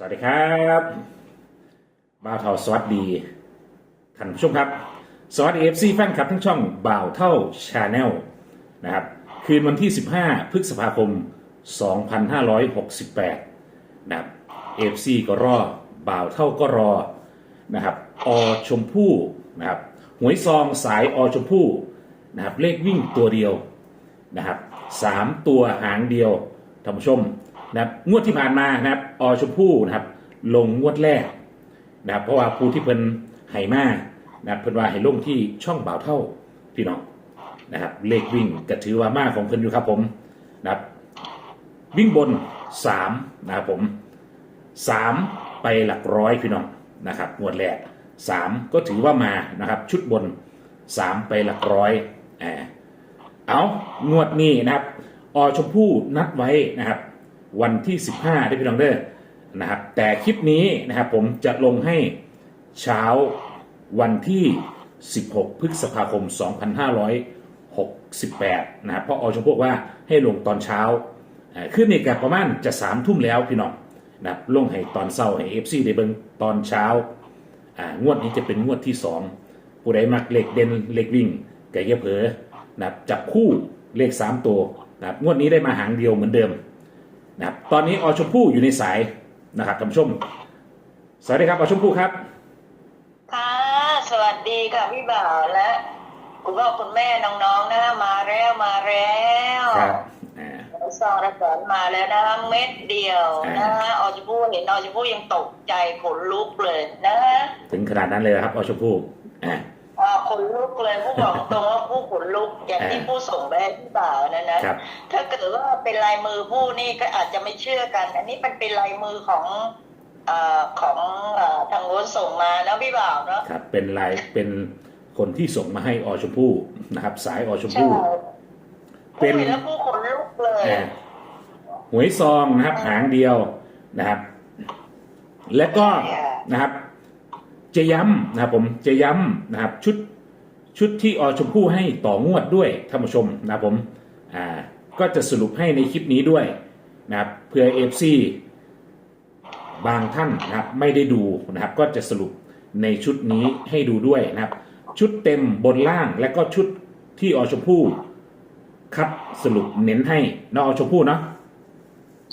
สวัสดีครับบ่าวเท่าสวัสดีท่านผู้ชมครับ สวัสดีเอฟซีแฟนคลับทั้งช่องบ่าวเท่าชาแนลนะครับ คืนวันที่ 15 พฤษภาคม 2568 นะครับเอฟซีก็รอบ่าวเท่าก็รอนะครับอชมพู่นะครับหวยซองสายอชมพู่นะครับเลขวิ่งตัวเดียวนะครับสามตัวหางเดียวท่านผู้ชม นะครับงวดที่ผ่านมานะครับอชมพู่นะครับ ลงงวดแรกนะครับ เพราะว่าผู้ที่เพิ่นไหมานะครับเพิ่นว่าให้ลงที่ช่องบ่าวเท่าพี่น้องนะครับ เลขวิ่งก็ถือว่ามาของเพิ่นอยู่ครับผมนะครับ วิ่งบนสามนะครับผมสามไปหลักร้อยพี่น้องนะครับงวดแรกสามก็ถือว่ามานะครับ ชุดบนสามไปหลักร้อยอ่าเอางวดนี้นะครับ อชมพู่นัดไว้นะครับ วันที่ 15ได้พี่น้องเด้อนะครับ แต่คลิปนี้นะครับผมจะลงให้เช้าวันที่ 16 พฤษภาคม 2568 นะครับเพราะอชมพู่บอกว่าให้ลงตอนเช้าขึ้นนี่กับประมาณจะสามทุ่มแล้วพี่น้องนะครับลงให้ตอนเช้าให้เอฟซีได้เบิ่งตอนเช้างวดนี้จะเป็นงวดที่สองผู้ใดมักเลขเด่นเลขวิ่งไก่เยาเผลอนะครับจับคู่เลขสามตัวนะครับงวดนี้ได้มาหางเดียวเหมือนเดิม นะครับตอนนี้อชมพู่อยู่ในสายนะครับท่านผู้ชม สวัสดีครับอชมพู่ครับค่ะสวัสดีค่ะพี่บ่าวและคุณพ่อคุณแม่น้องๆนะคะมาแล้วมาแล้วครับอ่าซองระสอนมาแล้วนะคะเม็ดเดียวอ่านนะคะออจพูเห็นออจพูยังตกใจขนลุกเลยนะคะถึงขนาดนั้นเลยเหรอครับอชมพู่อ่าอ่า ขนลุกเลยผู้บอกตรงว่าผู้ขนลุกอย่างที่อ่าผู้ส่งไปให้พี่บ่าวนั่นนะ ครับ ถ้าเกิดว่าเป็นลายมือผู้นี่ก็อาจจะไม่เชื่อกัน อันนี้มันเป็นลายมือของอ่าของอ่าทางโน้นส่งมาแล้วพี่บ่าวเนาะครับ เป็นลายเป็นคนที่ส่งมาให้อชมพู่นะครับ สายอชมใช่พู่ เป็นโอ้ยแล้วผู้ขนลุกเลย อ่าหวยซองนะครับหางเดียวนะครับ แล้วก็นะครับ จะย้ำนะครับผมจะย้ำนะครับ ชุด ชุดที่อชมพู่ให้ต่องวดด้วยท่านผู้ชมนะครับผมอ่าก็จะสรุปให้ในคลิปนี้ด้วยนะครับเพื่อเอฟซีบางท่านนะครับไม่ได้ดูนะครับก็จะสรุปในชุดนี้ให้ดูด้วยนะครับ ชุดเต็มบนล่างและก็ชุดที่อชมพู่คัดสรุปเน้นให้เนาะอชมพู่เนาะ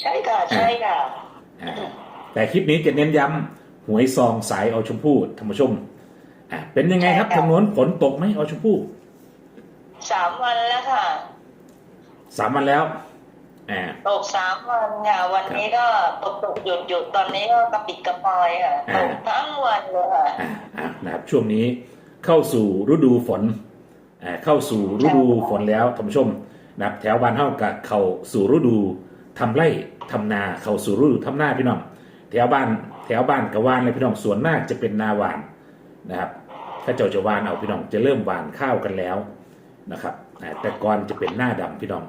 ใช่ค่ะใช่ค่ะอ่าแต่คลิปนี้จะเน้นย้ำหวยซองสายอชมพู่ท่านผู้ชม อ่าเป็นยังไงครับใช่ค่ะ ทางโน้นฝนตกไหมอชมพู่สามวันแล้วค่ะ สามวันแล้วอ่า ตกสามวันค่ะวันนี้ก็ตกตกหยุดหยุดตอนนี้ก็กระปิดกระปอยค่ะอ่าตกทั้งวันเลยค่ะ อ่าอ่านะครับช่วงนี้เข้าสู่ฤดูฝนอ่าเข้าสู่ฤดูฝนแล้วท่านผู้ชมนะครับแถวบ้านเฮากับเข้าสู่ฤดูทำไร่ทำนาเข้าสู่ฤดูทำนาพี่น้องแถวบ้านแถวบ้านกับวานเลยพี่น้องส่วนมากจะเป็นนาหวาน นะครับถ้าเจ้าจะวานเอาพี่น้องจะเริ่มหวานข้าวกันแล้วนะครับแต่ก่อนจะเป็นหน้าดำพี่น้อง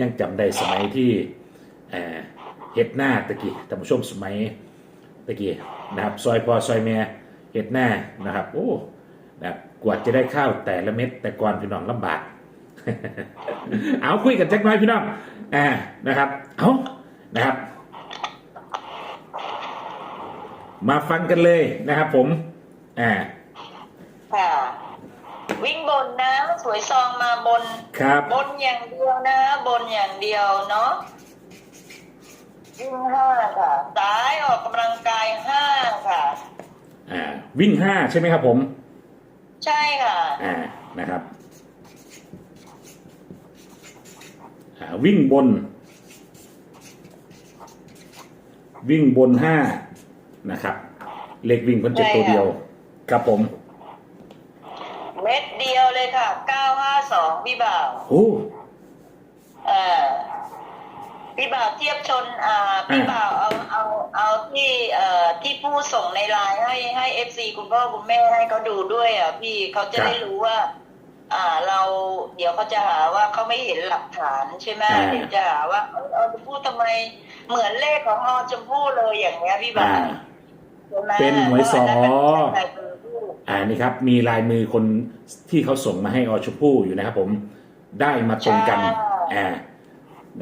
ยังจำได้สมัยที่เห็ดหน้าตะกี้ท่านผู้ชมสมัยตะกี้นะครับซอยพอซอยแม่เห็ดหน้านะครับโอ้นะกว่าจะได้ข้าวแต่ละเม็ดแต่ก่อนพี่น้องลำบากเอาคุยกันจักน่อยพี่น้องอ่านะครับเอานะครับ มาฟังกันเลยนะครับผมอ่า ค่ะ วิ่งบนนะ สวยซองมาบนครับ บนอย่างเดียวนะ บนอย่างเดียวเนาะวิ่งห้าค่ะสายออกกำลังกายห้าค่ะ อ่า วิ่งห้าใช่ไหมครับผม ใช่ค่ะ อ่านะครับ อ่า วิ่งบน วิ่งบนห้านะครับ เลขวิ่งเพิ่นจะตัวเดียว ครับผม เม็ดเดียวเลยค่ะเก้าห้าสองพี่บ่าวโอ้เออพี่บ่าวเทียบชน อ่า พี่บ่าวเอาเอาเอาที่เอ่อที่ผู้ส่งในไลน์ให้ให้เอฟซีคุณพ่อคุณแม่ให้เขาดูด้วยอะพี่เขาจะได้รู้ว่า อ่า เราเดี๋ยวเขาจะหาว่าเขาไม่เห็นหลักฐานใช่ไหมเดี๋ยวจะหาว่าเออเออพูดทำไมเหมือนเลขของอชมพู่เลยอย่างเงี้ยพี่บ่าอ่าวใช่ไหมเป็นหวยสอเพราะ อันนั้นมันเป็นลายมือผู้อ่านี่ครับมีลายมือคนที่เขาส่งมาให้อชมพู่อยู่นะครับผมได้มาตรงกันใช่อ่า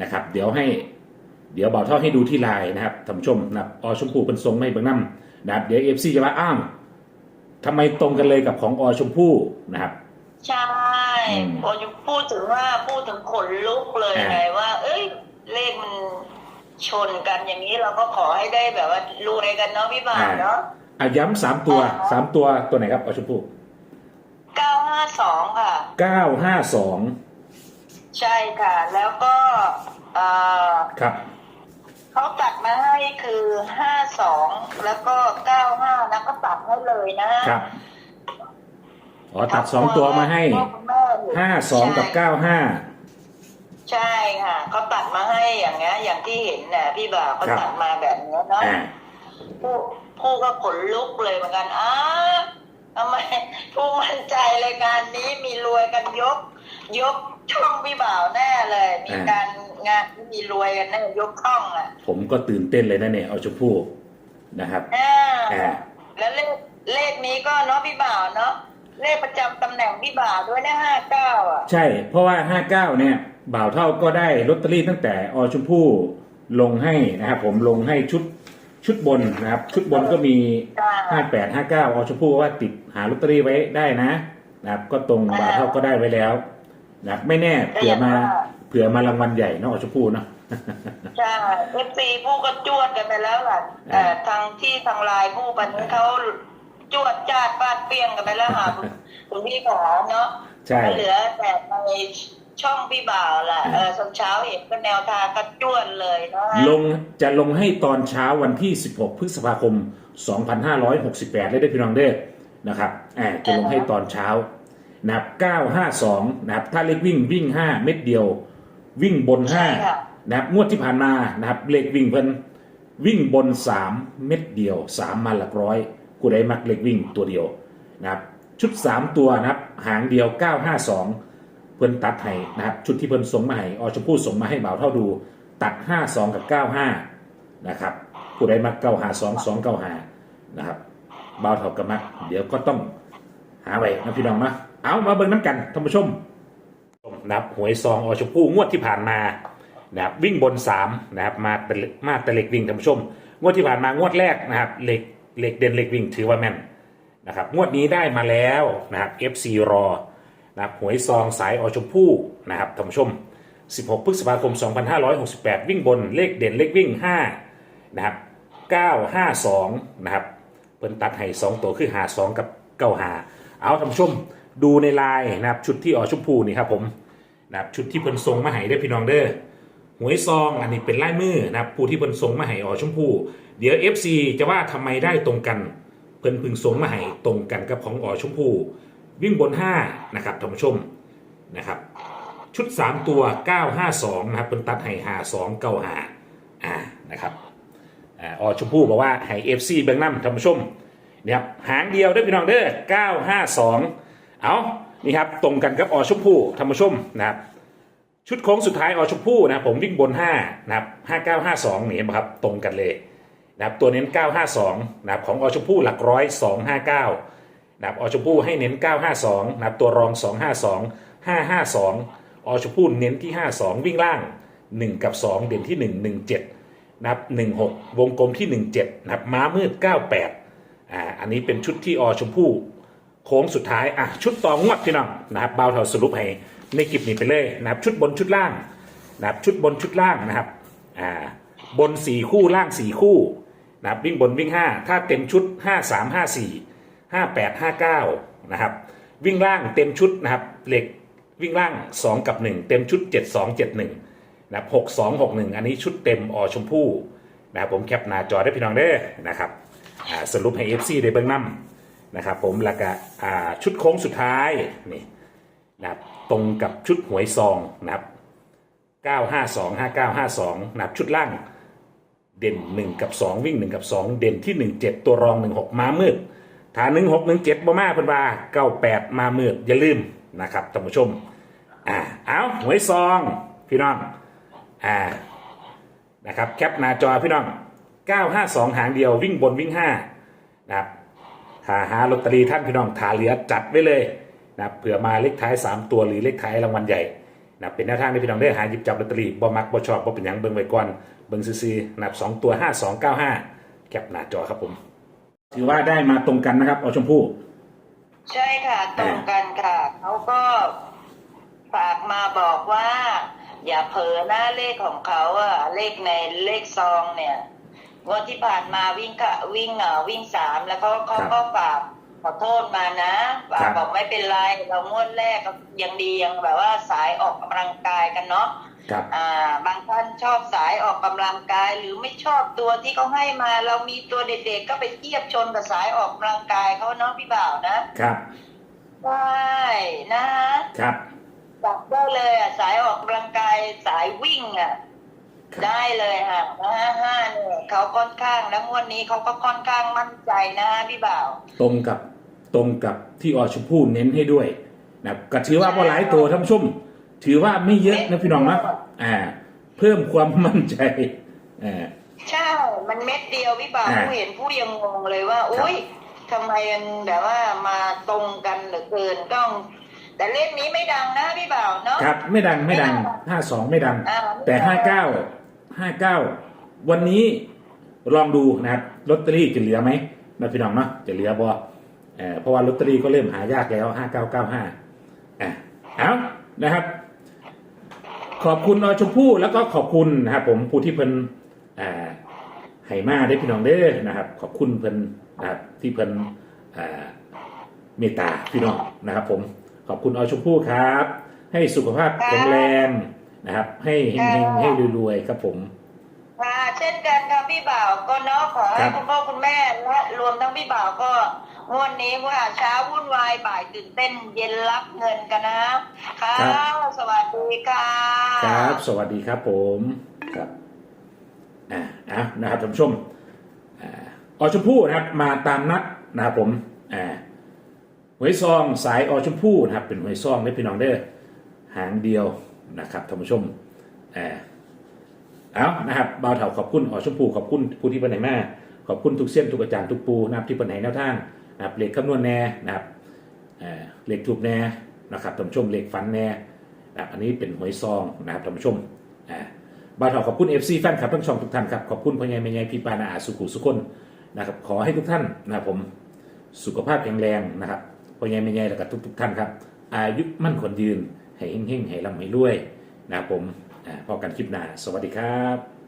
นะครับ เดี๋ยวให้เดี๋ยวบ่าวเท่าให้ดูที่ไลน์นะครับท่านผู้ชมนะครับอชมพู่เป็นทรงไม่เบิ่งน้ำนะครับเดี๋ยวเอฟซีจะว่าอ้าวทำไมตรงกันเลยกับของอชมพู่นะครับใช่อืมพอพูดถึงว่าพูดถึงขนลุกเลยอ่าไงว่า เอ้ยเลขมันชนกันอย่างนี้เราก็ขอให้ได้แบบว่ารวยกันเนาะพี่บ่าวเนาะ อะย้ำสามตัวอ่าสามตัวตัวไหนครับอชมพู่เก้าห้าสองค่ะ เก้าห้าสองใช่ค่ะ แล้วก็เอ่อครับเขาตัดมาให้คือห้าสองแล้วก็เก้าห้าแล้วก็ตัดให้เลยนะครับอ๋อตัดสองตัวมาให้พ่อคุณแม่อยู่ห้าสองกับเก้าห้าใช่ค่ะเขาตัดมาให้อย่างเงี้ยอย่างที่เห็นน่ะพี่บ่าวเขาครับตัดมาแบบเนี้ยเนาะอ่าผู้ ผู้ก็ขนลุกเลยเหมือนกันอ้าทำไมผู้มั่นใจรายการนี้มีรวยกันยก ยกช่องพี่บ่าวแน่เลย มีการงานที่มีรวยกันแน่ยกช่องอะ ผมก็ตื่นเต้นเลยนะเนี่ยอชมพู่นะครับอ่าอ่าแล้วเลขเลขนี้ก็เนาะพี่บ่าวเนาะเลขประจำตำแหน่งพี่บ่าวด้วยนะห้าเก้าอะ ใช่ เพราะว่าห้าเก้าเนี่ย บ่าวเท่าก็ได้ลอตเตอรี่ตั้งแต่อชมพู่ลงให้นะครับผมลงให้ชุด ชุดบนนะครับ ชุดบนก็มีห้าแปดห้าเก้าอชมพู่ว่าติดหาลอตเตอรี่ไว้ได้นะนะครับ ก็ตรงบ่าวเท่าก็ได้ไว้แล้วนะครับไม่แน่เผื่อมาเผื่อมารางวัลใหญ่เนอะอชมพู่เนาะใช่เอฟซีผู้ก็จวดกันไปแล้วล่ะแต่ทางที่ทางไลน์ผู้ปันนี้เขาจวดจาดฟาดเปรี้ยงกันไปแล้วค่ะคุณคุณพี่ขาเนาะใช่เหลือแต่ใน ช่องพี่บ่าวแหละเออตอนเช้าเห็นก็แนวทางก็จวดเลยนะลงจะลงให้ตอนเช้าวันที่ 16 พฤษภาคม 2568เลยได้อพี่น้องเด้อนะครับอ่าจะลงให้ตอนเช้านะครับ952นะครับถ้าเลขวิ่งวิ่ง 5 เม็ดเดียว วิ่งบนใช่ค่ะ5นะครับงวดที่ผ่านมานะครับเลขวิ่งเพิ่นวิ่งบน 3 เม็ดเดียว 3 มาหลักร้อยกูได้มักเลขวิ่งตัวเดียวนะครับชุด 3 ตัวนะครับหางเดียว 952เพิ่นตัดให้นะครับชุดที่เพิ่นส่งมาให้อชมพู่ส่งมาให้บ่าวเท่าดูตัด 5 2 กับ 95 นะครับผู้ใดมัก952 295นะครับบ่าวเท่ากับมัก เดี๋ยวก็ต้องหาไว้นะพี่น้องนะเอามาเบิ่งน้ำกันท่านผู้ชมนะครับหวยซองอชมพู่งวดที่ผ่านมานะครับวิ่งบน3นะครับมาเป็นมาแต่เหล็กวิ่งท่านผู้ชม งวดที่ผ่านมางวดแรกนะครับเหล็กเหล็กเด่นเหล็กวิ่งถือว่าแม่นนะครับงวดนี้ได้มาแล้วนะครับ FC รอ นะครับหวยซองสายอชมพู่นะครับท่านผู้ชม 16 พฤษภาคม 2568 วิ่งบนเลขเด่นเลขวิ่ง 5 นะครับ 952 นะครับ เพิ่นตัดให้ 2 ตัวคือ 52 กับ 95 เอาท่านผู้ชมดูในลน์นะครับชุดที่ออชมพู่นี่ครับผมนะครับชุดที่เพิ่นส่งมาให้ได้พี่น้องเด้อหวยซองอันนี้เป็นลายมือนะครับผู้ที่เพิ่นส่งมาให้ออชมพู่เดี๋ยว FC จะว่าทำไมได้ตรงกัน เพิ่นพึงส่งมาให้ตรงกันกับของอชมพู่ วิ่งบน 5 นะครับท่านผู้ชมนะครับ ชุด 3 ตัว 952 นะครับเป็นตัดให้52 95อ่านะครับอ่าอชมพู่บอกว่าให้ FC เบื้องน้ำท่านผู้ชมเนี่ยครับหางเดียวได้พี่น้องเด้อ952 เอานี่ครับตรงกันกับอชมพู่ท่านผู้ชมนะครับชุดโค้งสุดท้ายอชมพู่นะผมวิ่งบน 5 นะครับ 5952นี่เห็นไหมครับตรงกันเลยนะครับตัวเน้น 952 นะครับของอชมพู่หลักร้อย 259 นะครับอชมพู่ให้เน้น 952นะครับตัวรอง 252 552 อชมพู่เน้นที่ 52 วิ่งล่าง 1 กับ 2 เด่นที่ 1 17นะครับ16 วงกลมที่ 17นะครับม้ามืด 98อ่าอันนี้เป็นชุดที่อชมพู่โค้งสุดท้ายอะชุดต่องวดพี่น้องนะครับเบาเท่าสรุปให้ในคลิปนี้ไปเลยนะครับชุดบนชุดล่างนะครับชุดบนชุดล่างนะครับอ่าบน 4 คู่ล่าง 4 คู่นะครับวิ่งบนวิ่ง 5 ถ้าเต็มชุด 5 3 5 4 5 8 5 9นะครับวิ่งล่างเต็มชุดนะครับเหล็กวิ่งล่าง 2 กับ 1 เต็มชุด 7 2 7 1นะครับ6 2 6 1 อันนี้ชุดเต็มอชมพู่นะครับผมแคปหน้าจอได้พี่น้องเด้นะครับสรุปให้ FC ได้เบื้องน้ำนะครับผมแล้วก็อ่าชุดโค้งสุดท้ายนี่นะครับตรงกับชุดหวยซองนะครับ952 5952นะครับชุดล่างเด่น 1 กับ 2 วิ่ง 1 กับ 2 เด่นที่ 1 7 ตัวรอง 1 6 ม้ามืด ถ้า1 6 1 7บ่มาเพิ่นว่า98มาเมืดอย่าลืมนะครับท่านผู้ชม อ่าเอาหวยซองพี่น้อง อ่า นะครับแคปหน้าจอพี่น้อง952หางหางเดียววิ่งบนวิ่ง5นะครับถ้าหาลอตเตอรี่ท่านพี่น้องถาเหลือจัดไว้เลยนะเผื่อมาเลขท้าย 3 ตัวหรือเลขท้ายรางวัลใหญ่นะเป็นแนวทางที่พี่น้องได้หาหยิบจับลอตเตอรี่บ่มักบ่ชอบบ่เป็นหยังเบิ่งไว้ก่อนเบิ่งซื่อๆนะครับสองตัว 5295 แคปหน้าจอครับผม ถือว่าได้มาตรงกันนะครับ เอาชมพู่ ใช่ค่ะ ตรงกันค่ะเขาก็ฝากมาบอกว่า อย่าเผลอหน้าเลขของเขาอะเลขในเลขซองเนี่ยงวดที่ผ่านมาวิ่งกะวิ่งเอ่อวิ่งสามแล้วเขาเขาก็ฝาก ขอโทษมานะฝากบอกไม่เป็นไรเรางวดแรกก็ยังดียังแบบว่าสายออกกำลังกายกันเนาะครับอ่าบางท่านชอบสายออกกำลังกายหรือไม่ชอบตัวที่เขาให้มา เรามีตัวเด็กๆก็ไปเทียบชนกับสายออกกำลังกายเขาเนาะพี่บ่าวนะครับได้นะฮะครับจับได้เลยอะสายออกกำลังกายสายวิ่งอะครับ ได้เลยฮะห้าห้าเนี่ยเขาค่อนข้างแล้วงวดนี้เขาก็ค่อนข้างมั่นใจนะฮะพี่บ่าว ตรงกับตรงกับที่อชมพู่เน้นให้ด้วยนะครับก็ถือว่าพอหลายตัวท่านผู้ชม ถือว่าไม่เยอะนะพี่น้องนะอ่า เพิ่มความมั่นใจอ่าใช่ มันเม็ดเดียวพี่บ่าวอ่าผู้เห็นผู้ยังงงเลยว่าอุ้ยทำไมมันแบบว่ามาตรงกันเหลือเกินต้องแต่เลขนี้ไม่ดังนะพี่บ่าวเนาะครับ ไม่ดังไม่ดังห้าสองไม่ดังอ่าแต่ห้าเก้า ห้าเก้าวันนี้ลองดูนะครับลอตเตอรี่จะเหลือไหมนะพี่น้องเนาะจะเหลือบ่เออเพราะว่าลอตเตอรี่ก็เริ่มหายากแล้วห้าเก้าเก้าห้าอะเอานะครับ ขอบคุณอชมพู่แล้วก็ขอบคุณนะครับผมผู้ที่เพิ่นอ่าให้มาได้พี่น้องเด้อนะครับ ขอบคุณเพิ่นนะครับที่เพิ่นอ่าเมตตาพี่น้องนะครับ ผมขอบคุณอชมพู่ครับ ให้สุขภาพแข็งแรง นะครับ ให้เฮงๆให้รวยๆครับผมค่ะเช่นกันค่ะพี่บ่าวก็เนาะขอคให้รับคุณพ่อคุณแม่และรวมทั้งพี่บ่าวก็งวดนี้ว่าเช้าวุ่นวายบ่ายตื่นเต้นเย็นรับเงินกันนะค่ะสวัสดีค่ะครับ สวัสดีครับผมครับอ่าอะนะครับท่านผู้ชมอ่าอชมพู่นะครับ มาตามนัดนะครับผมอ่าหวยซองสายอชมพู่นะครับ เป็นหวยซองได้พี่น้องเด้อหางเดียว นะครับท่านผู้ชมอ่าเอานะครับบ่าวเถาขอบคุณออชมพูขอบคุณผู้ที่เป็นไหนมาขอบคุณทุกเส้นทุกอาจารย์ทุกปูนะครับที่เป็นไหนแนวทางนะครับเลขคำนวณแน่นะครับอ่าเลขถูกแน่นะครับท่านผู้ชมเหลขฝันแน่นะครับอันนี้เป็นหวยซองนะครับท่านผู้ชมอ่าบาทอขอบคุณ FC แฟนคลับทั้งช่องทุกท่านครับขอบคุณพ่อใหญ่แม่ใหญ่พี่ปานาอาสุขุสุคนนะครับขอให้ทุกท่านนะครับผมสุขภาพแข็งแรงนะครับพ่อใหญ่แม่ใหญ่แล้วก็ทุกทุกๆท่านครับอายุมั่นคนยืน ให้เฮงๆให้ร่ำให้รวยนะครับผมพอกันคลิปหน้า สวัสดีครับ